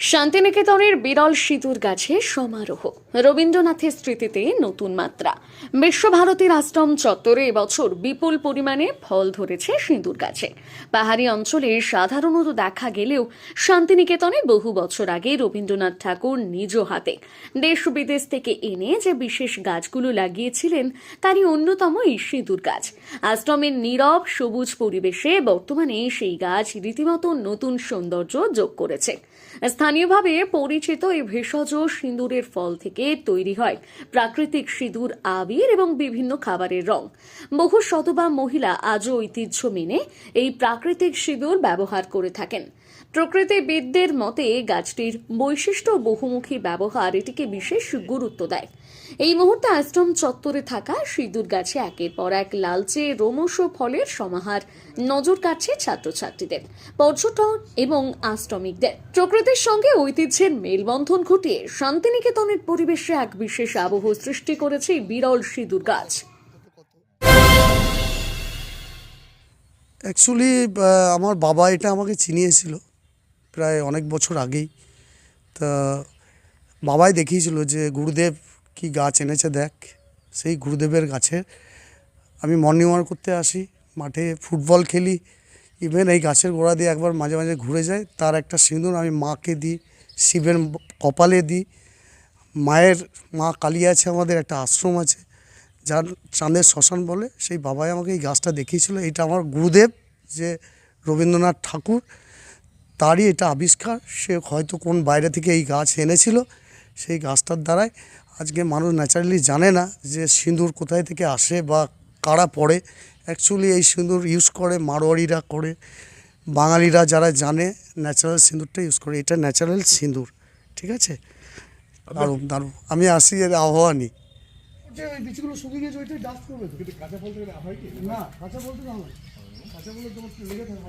শান্তিনিকেতনের বিরল সিঁদুর গাছে সমারোহ। রবীন্দ্রনাথের স্মৃতিতে নতুন মাত্রা। বিশ্বভারতীর আশ্রম চত্বরে এবছর বিপুল পরিমাণে ফল ধরেছে সিঁদুর গাছে। পাহাড়ি অঞ্চলে সাধারণত দেখা গেলেও শান্তিনিকেতনে বহু বছর আগে রবীন্দ্রনাথ ঠাকুর নিজ হাতে দেশ বিদেশ থেকে এনে যে বিশেষ গাছগুলো লাগিয়েছিলেন, তারই অন্যতম এই সিঁদুর গাছ। আশ্রমের নীরব সবুজ পরিবেশে বর্তমানে সেই গাছ রীতিমতো নতুন সৌন্দর্য যোগ করেছে। স্থানীয়ভাবে পরিচিত এই ভেষজ সিঁদুরের ফল থেকে তৈরি হয়। প্রাকৃতিক সিঁদুর, আবির এবং বিভিন্ন খাবারের রং। বহু শতবা মহিলা আজও ঐতিহ্য মেনে এই প্রাকৃতিক সিঁদুর ব্যবহার করে থাকেন। প্রকৃতিবিদদের মতে গাছটির বৈশিষ্ট্য বহুমুখী ব্যবহার এটিকে বিশেষ গুরুত্ব দেয়। এই মুহূর্তে আশ্রম চত্বরে থাকা সিঁদুর গাছে একের পর এক লালচে রোমশ ফলের সমাহার নজর কাটছে ছাত্রছাত্রীদের, পর্যটন এবং আশ্রমিকদের। প্রকৃতির সঙ্গে ঐতিহ্যের মেলবন্ধন ঘটিয়ে শান্তিনিকেতনের পরিবেশে এক বিশেষ আবহ সৃষ্টি করেছে বিরল সিঁদুর গাছ। অ্যাকচুয়ালি আমার বাবা এটা আমাকে চিনিয়েছিল। প্রায় অনেক বছর আগেই। তা বাবাই দেখিয়েছিল যে, গুরুদেব কি গাছ এনেছে দেখ, সেই গুরুদেবের গাছে আমি মর্নিং ওয়াক করতে আসি, মাঠে ফুটবল খেলি ইভেন এই গাছের গোড়া দিয়ে একবার মাঝে মাঝে ঘুরে যায় তার একটা সিঁদুর আমি মাকে দিই, শিবের কপালে দিই, মায়ের, মা কালী আছে আমাদের, একটা আশ্রম আছে, যার চাঁদের শ্মশান বলে, সেই বাবাই আমাকে এই গাছটা দেখিয়েছিল, এটা আমার গুরুদেব যে রবীন্দ্রনাথ ঠাকুর তারই এটা আবিষ্কার। সে হয়তো কোন বাইরে থেকে এই গাছ এনেছিল সেই গাছটার দ্বারাই আজকে মানুষ ন্যাচারালি জানে না যে সিঁদুর কোথায় থেকে আসে বা কারা পড়ে। অ্যাকচুয়ালি এই সিঁদুর ইউজ করে মারোয়ারিরা করে বাঙালিরা যারা জানে ন্যাচারাল সিঁদুরটা ইউজ করে এটা ন্যাচারাল সিঁদুর ঠিক আছে? দারুণ দারুণ। আমি আসি এর আবহাওয়া নিই বীজগুলো শুকিয়ে গেছে ওইটাই ডাস্ট করবে তো? কিন্তু কাঁচা ফল থেকে হয় কি? না কাঁচা বলতে না হয় কাঁচা বলতে তোমার লেগে থাকবে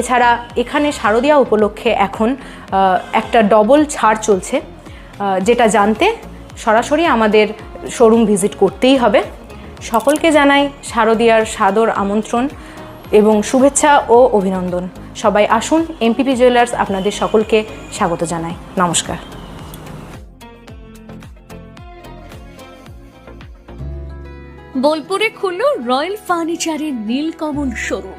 এছাড়া এখানে শারদীয়া উপলক্ষে এখন একটা ডবল ছাড় চলছে যেটা জানতে সরাসরি আমাদের শোরুম ভিজিট করতেই হবে। সকলকে জানাই শারদীয়ার সাদর আমন্ত্রণ এবং শুভেচ্ছা ও অভিনন্দন। সবাই আসুন এমপিপি জুয়েলার্স আপনাদের সকলকে স্বাগত জানাই। নমস্কার। বোলপুরে খুলল রয়্যাল ফার্নিচারের নীলকমল শোরুম